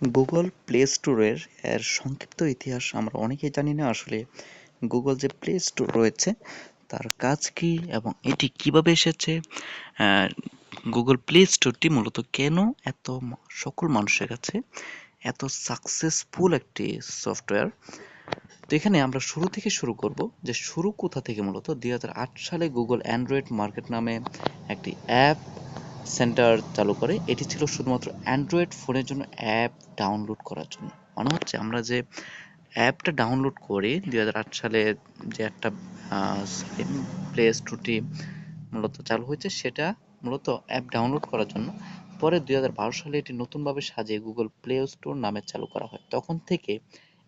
Google play স্টোরের এর সংক্ষিপ্ত ইতিহাস আমরা অনেকেই জানি না আসলে গুগল যে প্লে স্টোর রয়েছে, তার কাজ কি এবং এটি কীভাবে এসেছে? গুগল প্লে স্টোরটি মূলত কেন এত সকল মানুষের কাছে এত সাকসেসফুল একটি সফটওয়্যার তো এখানে আমরা শুরু থেকে শুরু করব যে শুরু কোথা থেকে মূলত? দু হাজার আট সালে গুগল অ্যান্ড্রয়েড মার্কেট নামে একটি অ্যাপ সেন্টার চালু করে। এটি ছিল শুধুমাত্র অ্যান্ড্রয়েড ফোনের জন্য অ্যাপ ডাউনলোড করার জন্য। মানে হচ্ছে আমরা যে অ্যাপটা ডাউনলোড করি, দুই সালে যে একটা প্লে স্টোরটি মূলত চালু হয়েছে, সেটা মূলত অ্যাপ ডাউনলোড করার জন্য। পরে দুই হাজার বারো সালে এটি নতুনভাবে সাজিয়ে গুগল প্লে স্টোর নামে চালু করা হয়। তখন থেকে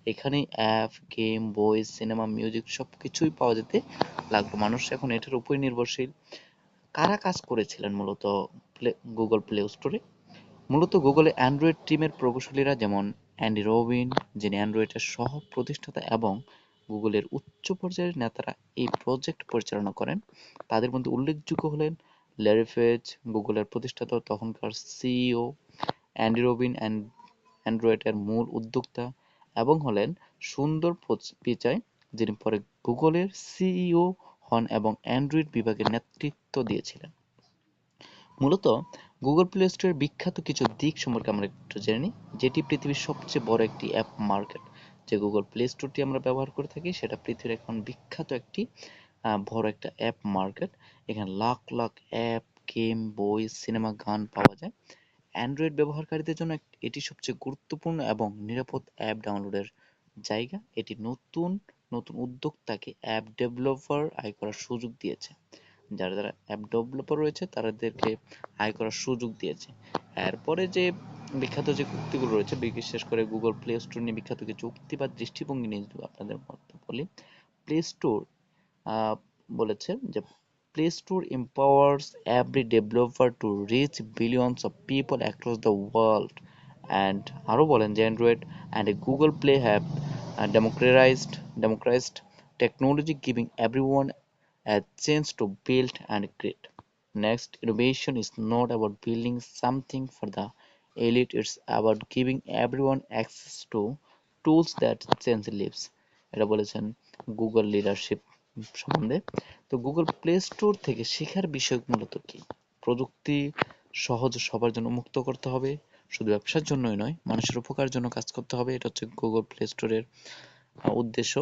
এখানে অ্যাপ গেম বই সিনেমা মিউজিক সব কিছুই পাওয়া যেতে লাগল। মানুষ এখন এটার উপরই নির্ভরশীল। কারা কাজ করেছিলেন মূলত? গুগল প্লে স্টোরে মূলত গুগলে অ্যান্ড্রয়েড টিমের প্রকৌশলীরা যেমন অ্যান্ডি রবিন যিনি অ্যান্ড্রয়েডের সহ প্রতিষ্ঠাতা এবং গুগলের উচ্চ পর্যায়ের নেতারা এই প্রজেক্ট পরিচালনা করেন, তাদের মধ্যে উল্লেখযোগ্য হলেন ল্যারি গুগলের প্রতিষ্ঠাতা তখনকার সিইও অ্যান্ডি রবিন অ্যান্ড্রয়েডের মূল উদ্যোক্তা এবং হলেন সুন্দর পিচাই যিনি পরে গুগলের সিইও হন এবং অ্যান্ড্রয়েড বিভাগের নেতৃত্ব দিয়েছিলেন। মূলত গুগল প্লে স্টোরের বিখ্যাত কিছু দিক সম্পর্কে আমরা একটু জেনে নিই, যেটি পৃথিবীর সবচেয়ে বড় একটি অ্যাপ মার্কেট যে গুগল প্লে স্টোরটি আমরা ব্যবহার করে থাকি, সেটা পৃথিবীর এখন বিখ্যাত একটি বড় একটা অ্যাপ মার্কেট এখানে লাখ লাখ অ্যাপ গেম বই সিনেমা গান পাওয়া যায়। অ্যান্ড্রয়েড ব্যবহারকারীদের জন্য এটি সবচেয়ে গুরুত্বপূর্ণ এবং নিরাপদ অ্যাপ ডাউনলোডের জায়গা। এটি নতুন নতুন উদ্যোক্তাকে অ্যাপ ডেভেলপার আয় করার সুযোগ দিয়েছে। যারা যারা অ্যাপ ডেভেলপার রয়েছে তাদেরকে আয় করার সুযোগ দিয়েছে। এরপরে যে বিখ্যাত যে উক্তিগুলো রয়েছে, বিশেষ করে গুগল প্লে স্টোর নিয়ে বিখ্যাত কিছু উক্তি বা দৃষ্টিভঙ্গি নিয়ে যদি আপনাদের মধ্যে বলি প্লে স্টোর বলেছে যে play store empowers every developer to reach billions of people across the world. And আরও বলেন যে Android and Google play have democratized democratized technology, giving everyone a chance to build and create. Next, innovation is not about building something for the elite, it's about giving everyone access to tools that change lives. এটা বলেছেন Google leadership সম্বন্ধে তো Google play store থেকে শেখার বিষয় মূলত কি প্রযুক্তি সহজ সবার জন্য মুক্ত করতে হবে শুধু ব্যবসার জন্যই নয় মানুষের উপকার জন্য কাজ করতে হবে এটা হচ্ছে গুগল প্লে স্টোরের উদ্দেশ্য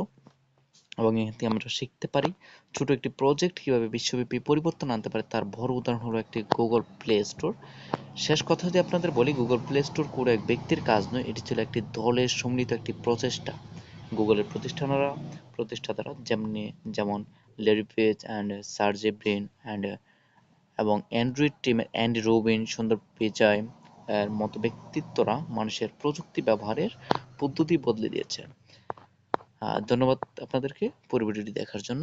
এবং এখান থেকে আমরা শিখতে পারি ছোট একটি প্রজেক্ট কীভাবে বিশ্বব্যাপী পরিবর্তন আনতে পারে, তার বড় উদাহরণ হলো একটি গুগল প্লে স্টোর শেষ কথা যদি আপনাদের বলি গুগল প্লে স্টোর কোনো এক ব্যক্তির কাজ নয়, এটি ছিল একটি দলের সম্মিলিত একটি প্রচেষ্টা। গুগলের প্রতিষ্ঠানরা, প্রতিষ্ঠাতারা যেমনি যেমন Larry Page and Sergey Brin and এবং অ্যান্ড্রয়েড টিমের অ্যান্ডি রোবিন সুন্দর পিচাই এর মতো ব্যক্তিত্বরা মানুষের প্রযুক্তি ব্যবহারের পদ্ধতি বদলে দিয়েছে ধন্যবাদ আপনাদেরকে পুরো ভিডিওটি দেখার জন্য।